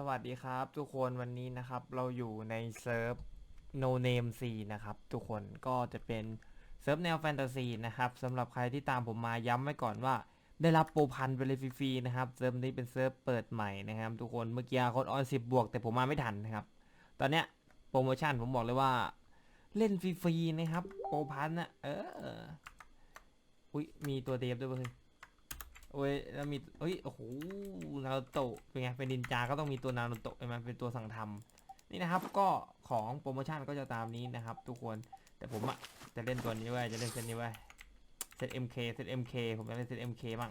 สวัสดีครับ ทุกคนวันนี้นะครับเราอยู่ในเซิร์ฟ No Name 4นะครับทุกคนก็จะเป็นเซิร์ฟแนวแฟนตาซีนะครับสำหรับใครที่ตามผมมาย้ำไว้ก่อนว่า ได้รับโปรพันไปเลยฟรีๆนะครับเซิร์ฟนี้เป็นเซิร์ฟเปิดใหม่นะครับ ทุกคนเมื่อกี้คนออน10บวก แต่ผมมาไม่ทันนะครับ ตอนเนี้ยโปรโมชั่นผมบอกเลยว่า เล่นฟรีๆนะครับโปรพันนะเอออุ้ยมีตัวเดฟด้วยเว้ย โอ้ยแล้วมีเอ้ยโอ้โหนารูโตะเป็นไงเป็นนินจาก็ต้องมีตัวนารูโตะใช่ไหมเป็นตัวสั่งทำนี่นะครับก็ของโปรโมชั่นก็จะตามนี้นะครับ ทุกคนแต่ผมอะจะเล่นตัวนี้ไว้จะเล่นเซตนี้ไว้เซต MK เซต MK ผมจะเล่นเซต MK บ้าง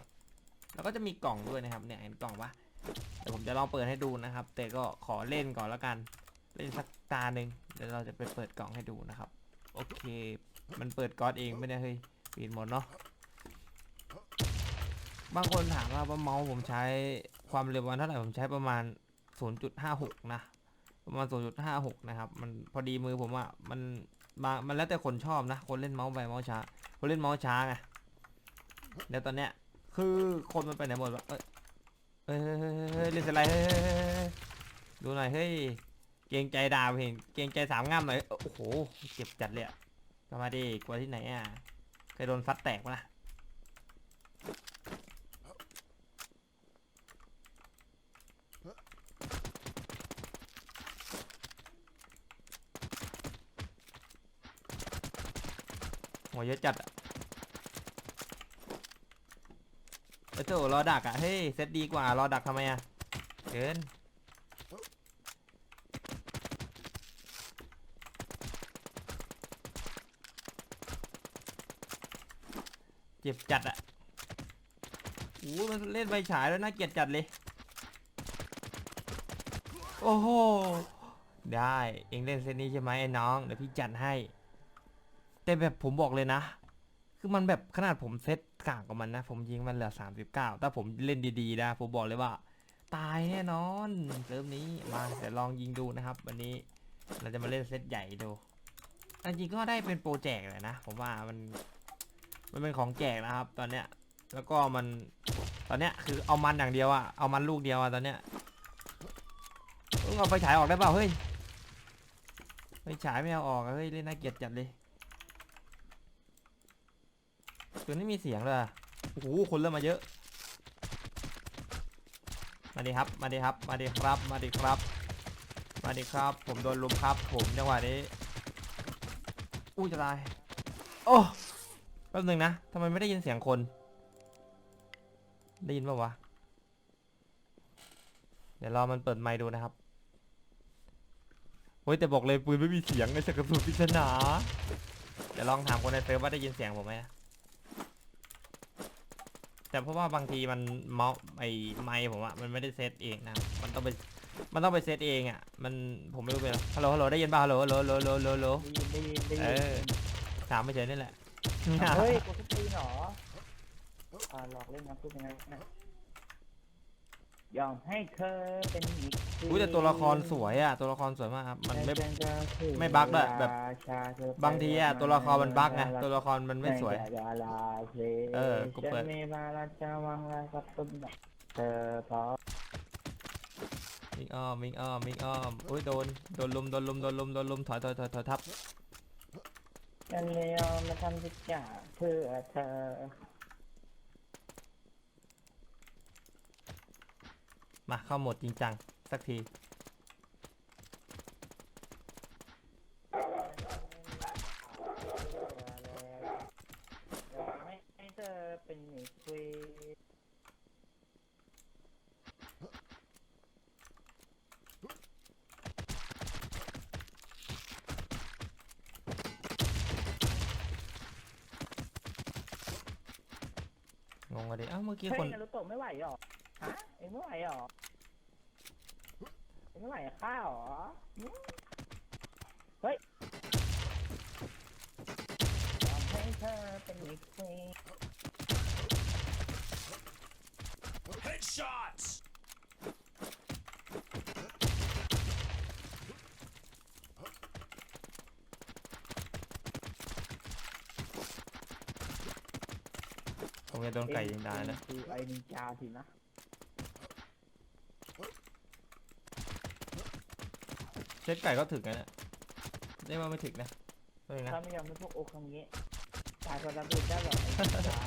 แล้วก็จะมีกล่องด้วยนะครับเนี่ยเห็นกล่องปะเดี๋ยวผมจะลองเปิดให้ดูนะครับ แต่ก็ขอเล่นก่อนแล้วกัน เล่นสักตาหนึ่งเดี๋ยวเราจะไปเปิดกล่องให้ดูนะครับ โอเค มันเปิดก๊อตเองไม่ได้เฮ้ยปิดหมดเนาะ บางคนถามว่าว่าเมาส์ผมใช้ความเร็ววันเท่าไหร่ผมใช้ประมาณ 0.56 นะ ประมาณ 0.56 นะครับ มันพอดีมือผมอะมันบางมันแล้วแต่คนชอบนะ คนเล่นเมาส์ไปเมาส์ช้า คนเล่นเมาส์ช้าไงเดี๋ยวตอนเนี้ยคือคนมันไปไหนหมดวะเอ้ยเฮ้ยเฮ้ยเฮ้ยเฮ้ยเล่นสไลด์เฮ้ยเฮ้ยเฮ้ยเฮ้ยดูหน่อยเฮ้ยเกรงใจดาวเห็นเกรงใจสามง่ามหน่อยโอ้โหเจ็บจัดเลยอะก็มาดิกลัวที่ไหนอะเคยโดนฟัดแตกปะล่ะ หัวเยอะจัดอะเออโรอดักอะเฮ้ยเซตดีกว่ารอดักทำไมอะเกินเจ็บจัดอะโอ้มันเล่นไฟฉายแล้วน่าเกลียดจัดเลย โอ้โห ได้ เองเล่นเซตนี้ใช่ไหมไอ้น้อง เดี๋ยวพี่จัดให้ แต่แบบผมบอกเลยนะ คือมันแบบขนาดผมเซตกากกว่ามันนะ ผมยิงมันเหลือ 39 ถ้าผมเล่นดีๆนะ ผมบอกเลยว่า ตายแน่นอนเซิร์ฟนี้มาเดี๋ยวลองยิงดูนะครับ วันนี้เราจะมาเล่นเซตใหญ่ดูจริงๆก็ได้เป็นโปรแจกแหละนะ ผมว่ามัน มันเป็นของแจกนะครับ ตอนเนี้ย แล้วก็มัน ตอนเนี้ยคือเอามันอย่างเดียวอะเอามันลูกเดียวอะตอนเนี้ยเอาไฟฉายออกได้เปล่าเฮ้ยไฟฉายไม่เอาออกเฮ้ยเล่นน่าเกลียดจัดเลย ตัวนี้มีเสียงเลยโอ้โหคนเริ่มมาเยอะ มาดิครับ มาดิครับ มาดิครับ มาดิครับ มาดิครับ ผมโดนลุมครับ ผมจังหวะนี้ อู้จะตาย โอ้แป๊บหนึงนะทำไมไม่ได้ยินเสียงคน ได้ยินป่าวะ เดี๋ยวรอมันเปิดไมค์ดูนะครับโอ้ยแต่บอกเลยปืนไม่มีเสียงไอ้สักกระสุนปริศนาเดี๋ยวลองถามคนในเฟซว่าได้ยินเสียงผมไหม แต่เพราะว่าบางทีมันเมาส์ไอ้ไมค์ผมอะมันไม่ได้เซตเองนะ มันต้องไปมันต้องไปเซตเองอะมันผมไม่รู้เป็นฮัลโหลฮัลโหลได้ยินป่ะฮัลโหลฮัลโหลฮัลโหลฮัลโหลฮัลโหลได้ยินได้ยินได้เอยิอนถามไม่เฉยนี่แหละ เฮ้ยกูทุกปีเหรออ่าหลอกเล่นนะพูดยังไงนะ ยอมให้เธอเป็นอีกอุ้ยแต่ตัวละครสวยอะตัวละครสวยมากครับมันไม่ไม่บั๊กด้วยแบบบางทีอะตัวละครมันบั๊กไงตัวละครมันไม่สวยเออกูเปิด ฉันมีบาลาจะวังแล้วกับตุ้มเธอพอมิงอ้อมมิงอ้อมมิงอ้อมอุ้ยโดนโดนลุมโดนลุมโดนลุมโดนลุมถอยถอยถอยถอยทับ ฉันเลยยอมมาทำทุกอย่างเพื่อเธอ มาเข้าโหมดจริงจัง สักที ไม่ให้เธอเป็นอีกคุยงงกันดิเอ้าเมื่อกี้เฮ้คน ยนารุโตะไม่ไหวหรอ ฮะ เอ็งไม่ไหวหรอ เอ็งไม่ไหวข้าวหรอหึเฮ้ยยอมให้เธอเป็นอีกที Headshots! ผมจะโดนไก่ยิงตายนะ คือไอ้นินจาสินะ เซตไก่ก็ถึกนะเนี่ยได้ว่าไม่ถึกนะไม่นะถ้าไม่ยอมให้พวกโอคังเงะตายคนละบุญได้หรอไอ้จ้า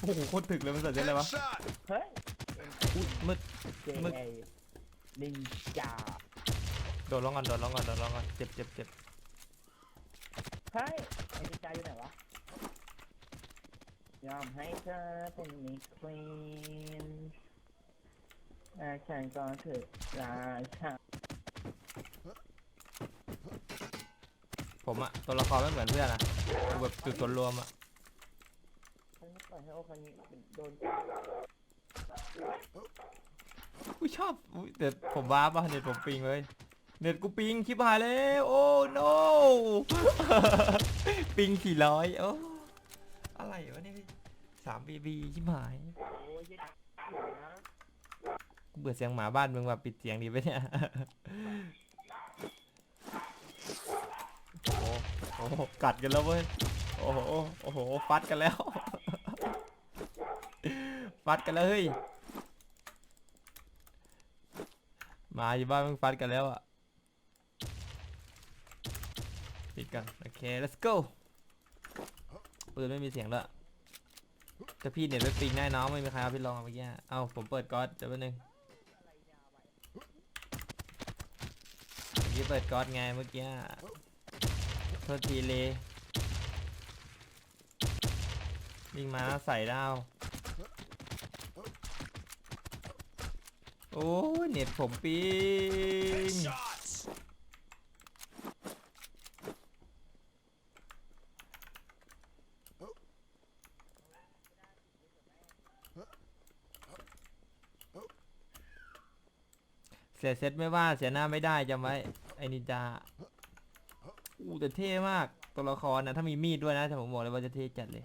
โอ้โหโคตรถึกเลยมันใส่เซตอะไรวะ Headshot! เฮ้ยอุ้ยมืด เจมึกนินจาโดดลงก่อนโดดลงก่อนโดดลงก่อนเจ็บเจ็บเจ็บเฮ้ยไอ้นินจาอยู่ไหนวะยอมให้เธอเป็นมิควีนและฉันก็คือราชา ผมอะตัวละครไม่เหมือนเพื่อนอะคือแบบจุดส่วนรวมอะฉันไม่ปล่อยให้โอคังเงะโดนอุ้ยชอบอุ้ยเด็ดผมว้าป่ะเน็ตผมปิงเลย เน็ตกูปิงคลิปหายแล้วโอ้ no ปิงสี่ร้อยโอ้อะไรวะเนี่ยสามบีบีชิบหายโอ้ยยัดอยู่นะกูเบื่อเสียงหมาบ้านมึงแบบปิดเสียงดีไหมเนี่ย โอ้โหโอ้โหกัดกันแล้วเว้ย โอ้โห โอ้โห ฟัดกันแล้ว ฟัดกันแล้วเฮ้ย มาอยู่บ้านมึงฟัดกันแล้วอะ ปิดกัน โอเค let's go ปืนไม่มีเสียงด้วยแต่พี่เน็ตไม่ปิงแน่น้องไม่มีใครเอาพี่ลองเมื่อกี้ เอ้าผมเปิดก๊อตเดี๋ยวแป๊บนึงเมื่อกี้เปิดก๊อตไงเมื่อกี้ โทษทีเลยวิ่งมาแล้วใส่ดาว โอ้เน็ตผมปิงเสียเซตไม่ว่าเสียหน้าไม่ได้จำไว้ ไอ้นินจา อู้แต่เท่มากตัวละครนะถ้ามีมีดด้วยนะแต่ผมบอกเลยว่าจะเท่จัดเลย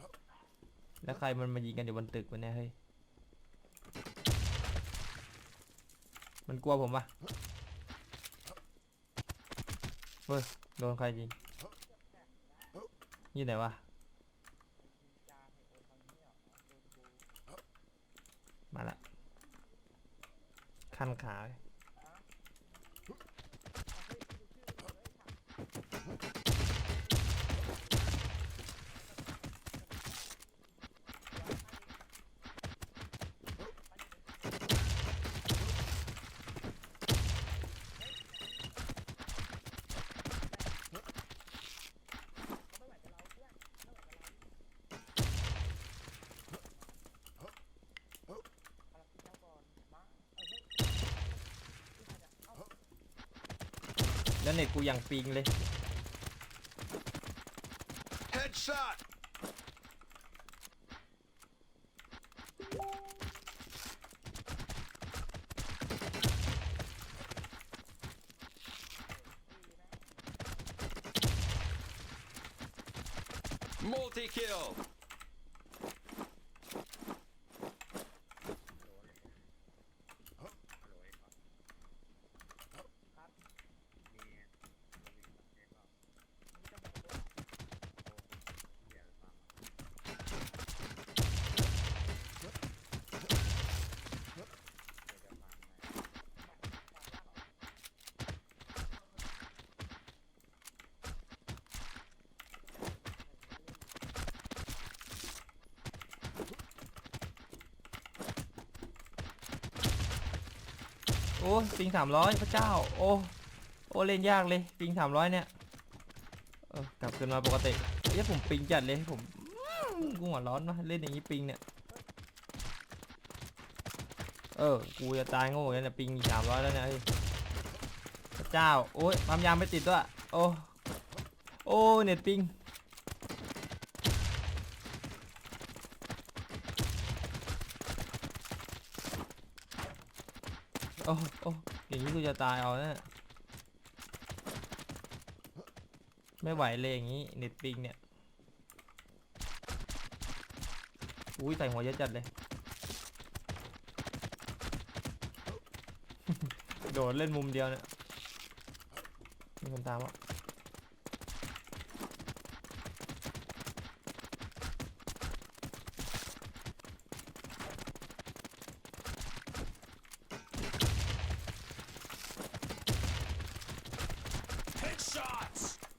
แล้วใครมันมายิงกันอยู่บนตึกวะเนี่ยเฮ้ยมันกลัวผมปะเฮ้ยโดนใครยิงอยู่ไหนวะมาละขั้นขาเลย แล้วเน็ตกูยังปิงเลย Headshot! Multi-kill! โอ้ปิงสามร้อยพระเจ้า โอ้โอ้เล่นยากเลยปิงสามร้อยเนี่ยเออกลับคืนมาปกติเอ้ยผมปิงจัดเลยผมกูหัวร้อนวะเล่นอย่างนี้ปิงเนี่ยเออกูจะตายโง่แล้วเนี่ยปิงสามร้อยแล้วเนี่ยเฮ้ยพระเจ้าโอ้ยความยามไม่ติดด้วยโอ้โอ้เน็ตปิง โอ้โอ้อย่างนี้กูจะตายเอาเนี่ยไม่ไหวเลยอย่างนี้เน็ตปิงเนี่ย อุ้ยใส่หัวเยอะจัดเลย โดดเล่นมุมเดียวเนี่ยมีคนตามวะ Headshots!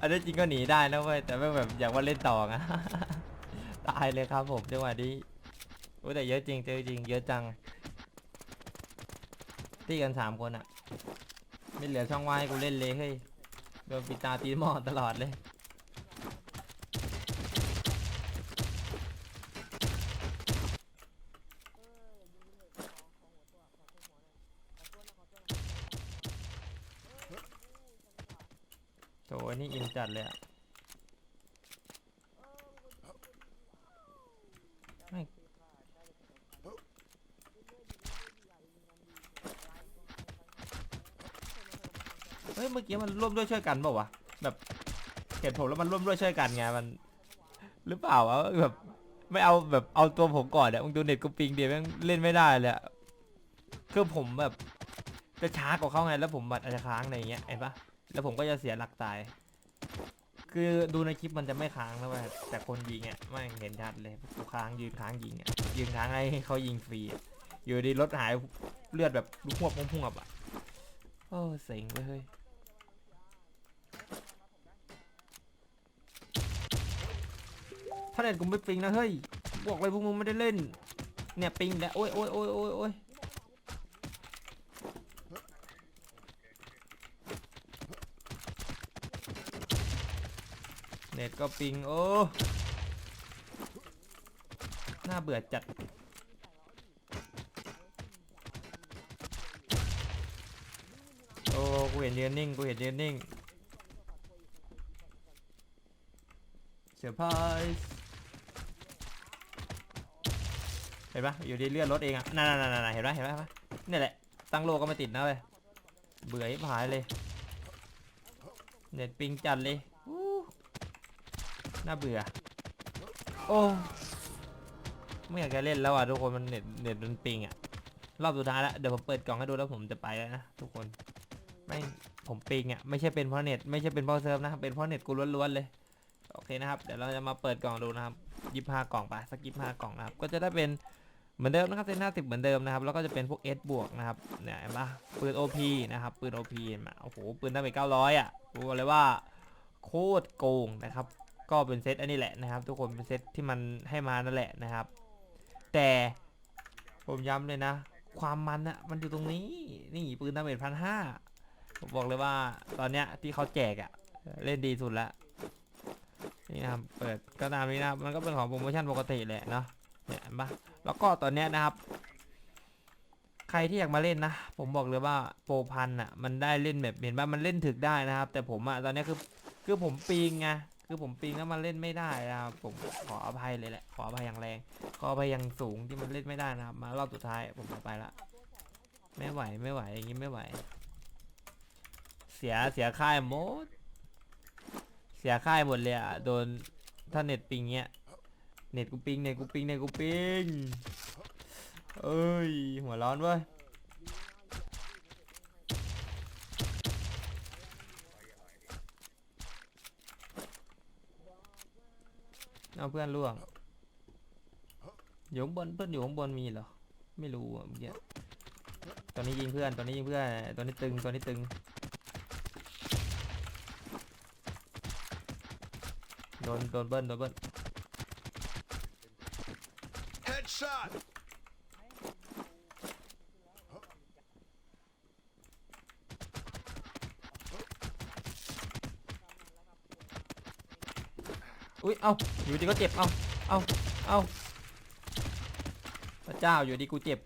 อันนี้จริงก็หนีได้นะเว้ยแต่ไม่แบบอยากว่าเล่นต่อไงตายเลยครับผมจังหวะนี้โอ้แต่เยอะจริงเจอจริง เยอะจังตีกันสามคนอะไม่เหลือช่องว่างให้กูเล่นเลยเฮ้ยโดนปิดตาตีหมอตลอดเลย โอ้ยนี่อินจัดเลยอะไม่เฮ้ยเมื่อกี้มันร่วมด้วยช่วยกันเปล่าวะแบบเห็นผมแล้วมันร่วมด้วยช่วยกันไงมัน หรือเปล่าวะแบบไม่เอาแบบเอาตัวผมก่อนเนี่ยมึงดูเน็ตกูปิงเดียวแม่งเล่นไม่ได้เลยอะคือผมแบบจะช้ากว่าเขาไงแล้วผมบัตรอาจจะค้างอะไรอย่างเงี้ยเห็นปะ แล้วผมก็จะเสียหลักตาย คือดูในคลิปมันจะไม่ค้างนะเว้ยแต่คนยิงอะไม่เห็นชัดเลยกูค้างยืนค้างยิงอะยืนค้างให้เขายิงฟรีอะอยู่ดีรถหายเลือดแบบลุกหวบพุ่งๆอะโอ้เซ็งเว้ยถ้าเน็ตกูไม่ปิงนะเฮ้ยบอกเลยพวกมึงไม่ได้เล่น เนี่ยปิงแล้วโอ้ยโอ้ยโอ้ยโอ้ยโอ้ย เน็ตก็ปิงโอ้น่าเบื่อจัดโอ้กูเห็นยืนนิ่งกูเห็นยืนนิ่งเซอร์ไพรส์เห็นปะอยู่ดีเลื่อนรถเองอะนั่นนั่นนั่นเห็นปะเห็นปะเห็นปะนี่แหละ ตั้งโลก็ไม่ติดนะเว้ยเบื่อยิบหายเลย เน็ตปิงจัดเลย น่าเบื่อ โอ้ไม่อยากจะเล่นแล้วอะทุกคนมันเน็ตเน็ตมันปิงอะ รอบสุดท้ายแล้วเดี๋ยวผมเปิดกล่องให้ดูแล้วผมจะไปแล้วนะทุกคนไม่ผมปิงอะไม่ใช่เป็นเพราะเน็ตไม่ใช่เป็นเพราะเซิร์ฟนะเป็นเพราะเน็ตกูล้วนๆเลยโอเคนะครับเดี๋ยวเราจะมาเปิดกล่องดูนะครับยี่ห้ากล่องไปสักยี่ห้ากล่องนะครับก็จะได้เป็นเหมือนเดิมนะครับเซนห้าสิบเหมือนเดิมนะครับแล้วก็จะเป็นพวก S บวกนะครับเนี่ยเห็นปะปืน OP นะครับปืน OP มาโอ้โหปืนดาเมจเก้าร้อยอะรู้เลยว่าโคตรโกงนะครับ ก็เป็นเซตอันนี้แหละนะครับ ทุกคนเป็นเซตที่มันให้มานั่นแหละนะครับ แต่ผมย้ำเลยนะ ความมันอะมันอยู่ตรงนี้นี่ปืนดาเมจพันห้าผมบอกเลยว่าตอนเนี้ยที่เขาแจกอะเล่นดีสุดละนี่นะครับเปิดก็ตามนี้นะครับมันก็เป็นของโปรโมชั่นปกติแหละเนาะเนี่ยเห็นปะแล้วก็ตอนเนี้ยนะครับ ใครที่อยากมาเล่นนะ ผมบอกเลยว่าโปรพันอะมันได้เล่นแบบเห็นว่ามันเล่นถึกได้นะครับ แต่ผมอะตอนเนี้ยคือคือผมปีงไง คือผมปิงแล้วมันเล่นไม่ได้นะครับผมขออภัยเลยแหละขออภัยอย่างแรงขออภัยอย่างสูงที่มันเล่นไม่ได้นะครับมารอบสุดท้ายผมไปละไม่ไหวไม่ไหวอย่างนี้ไม่ไหว เสียเสียค่ายหมด เสียค่ายหมดเลยอะโดนถ้าเน็ตปิงเงี้ยเน็ตกูปิงเน็ตกูปิงเน็ตกูปิงเอ้ยหัวร้อนเว้ย เอาเพื่อนล่วงอยู่ข้างบนเพื่อนอยู่ข้างบนมีเหรอ ไม่รู้อะเมื่อกี้ตอนนี้ยิงเพื่อนตอนนี้ยิงเพื่อนตอนนี้ตึงตอนนี้ตึงโดนโดนเบิ้ลโดนเบิ้ล Headshot! อุ้ย เอ้าอยู่ดีก็เจ็บ เอ้าเอ้าเอ้าพระเจ้าอยู่ดีกูเจ็บ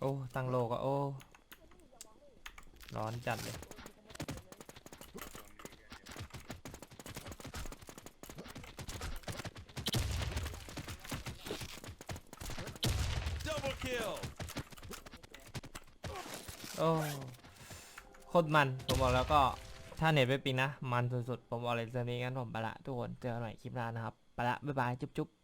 โอ้ ตั้งโลก็โอ้ ร้อนจัดเลย Double kill. โอ้โคตรมัน ผมบอกแล้วก็ถ้าเน็ตไม่ปิงนะ มันสุดๆ ผมบอกเลยเรื่องนี้งั้นผมไปละทุกคน เจอกันใหม่คลิปหน้านะครับ ไปละ บ๊ายบาย จุ๊บๆ